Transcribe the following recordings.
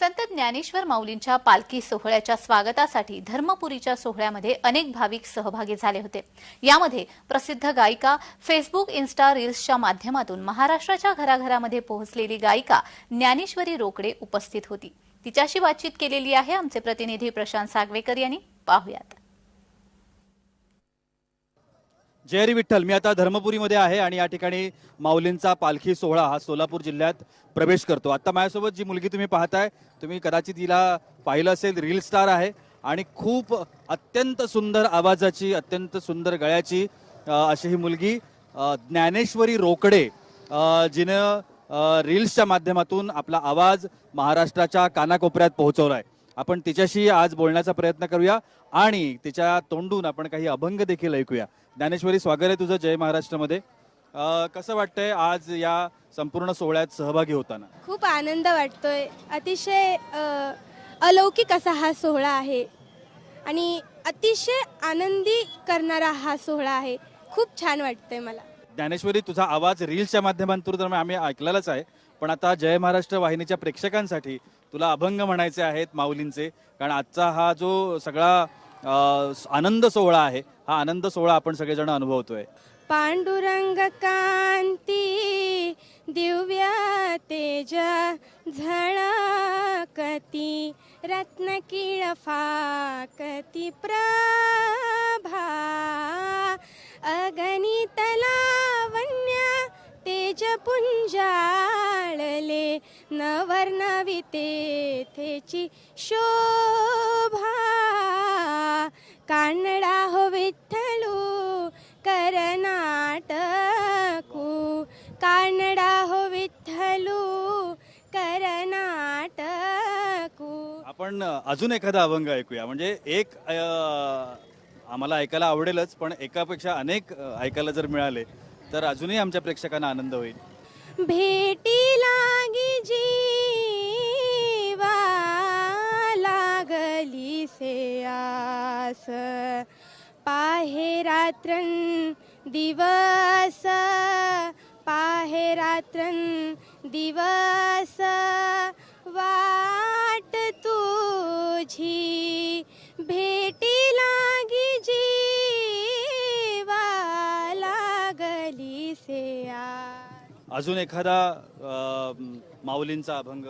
संत ज्ञानेश्वर माऊलींच्या पालखी सोहळ्याच्या स्वागतासाठी धर्मपुरीच्या सोहळ्यामध्ये अनेक भाविक सहभागी झाले होते. यामध्ये प्रसिद्ध गायिका फेसबुक इन्स्टा रील्सच्या माध्यमातून महाराष्ट्राच्या घराघरामध्ये पोहोचलेली गायिका ज्ञानेश्वरी रोकडे उपस्थित होती. तिच्याशी बातचीत केलेली आहे आमचे प्रतिनिधी प्रशांत सागवेकर यांनी. पाहुयात. जयरी विठ्ठल मी आता धर्मपुरीमध्ये आहे आणि या ठिकाणी माऊलींचा पालखी सोहळा हा सोलापूर जिल्ह्यात प्रवेश करतो. आता माझ्यासोबत जी मुलगी तुम्ही पाहताय तुम्ही कदाचित तिला पाहिलं असेल रील स्टार आहे आणि खूप अत्यंत सुंदर आवाजाची अत्यंत सुंदर गळ्याची अशी ही मुलगी ज्ञानेश्वरी रोकडे जिनं रील्सच्या माध्यमातून आपला आवाज महाराष्ट्राच्या कानाकोपऱ्यात पोहोचवला आहे आपण तिच्याशी आज बोलण्याचा प्रयत्न करूया आणि तिच्या तोंडून आपण काही अभंग देखील ऐकूया. ज्ञानेश्वरी स्वागत आहे तुझं जय महाराष्ट्रामध्ये. कसं वाटतंय आज या संपूर्ण सोहळ्यात सहभागी होताना? खूप आनंद वाटतोय. अतिशय अलौकिक असा हा सोहळा आहे. आणि अतिशय आनंदी करणारा हा सोहळा आहे. खूप छान वाटतंय मला. ज्ञानेश्वरी तुझा आवाज रील्सच्या माध्यमातून तर आम्ही ऐकलेलाच आहे. पण आता जय महाराष्ट्र वाहिनीच्या प्रेक्षकांसाठी तुला अभंग म्हणायचे आहेत माऊलींचे. कारण आजचा हा जो सगळा आनंद सोहळा आहे हा आनंद सोहळा आपण सगळेजण अनुभवतोय. पांडुरंग कांती दिव्या तेज झळकती रत्नकिळ फाकती प्रभा अगणित लावण्या तेज पुंजाळले नवर्णविते थेची शोभा. कानडा हो विठ्ठलू करनाटकू कानडा हो विठ्ठलू करनाटकू आपण अजून एखादा अभंग ऐकूया. म्हणजे एक आम्हाला ऐकायला आवडेलच पण एकापेक्षा अनेक ऐकायला जर मिळाले तर अजूनही आमच्या प्रेक्षकांना आनंद होईल. भेटी लागी जीवा लागली से आस. पाहे रात्रन दिवस पाहे रात्रन दिवस वा अजून एखादा माऊलींचा अभंग?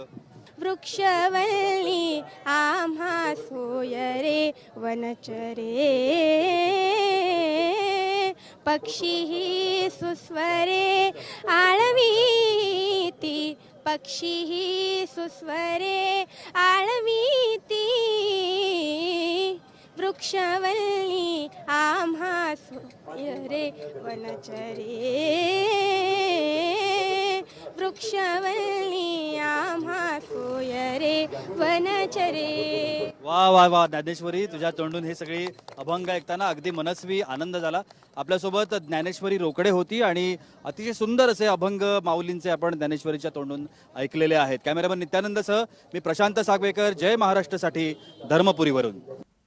वृक्षवल्ली आम्हा सोय रे वनचरे पक्षी सुस्वरे आळवीती पक्षी सुस्वरे आळवीती वृक्षवल्ली आम्हा सोय रे वनचरे वृक्षवल्ली आम्हा वनचरे. वा वा वा ज्ञानेश्वरी तुझ्या तोंडून हे सगळे अभंग ऐकताना अगदी मनस्वी आनंद झाला. आपल्यासोबत ज्ञानेश्वरी रोकडे होती आणि अतिशय सुंदर असे अभंग माऊलींचे आपण ज्ञानेश्वरीच्या तोंडून ऐकलेले आहेत. कॅमेरामन नित्यानंदसह मी प्रशांत सागवेकर जय महाराष्ट्रसाठी धर्मपुरीवरून.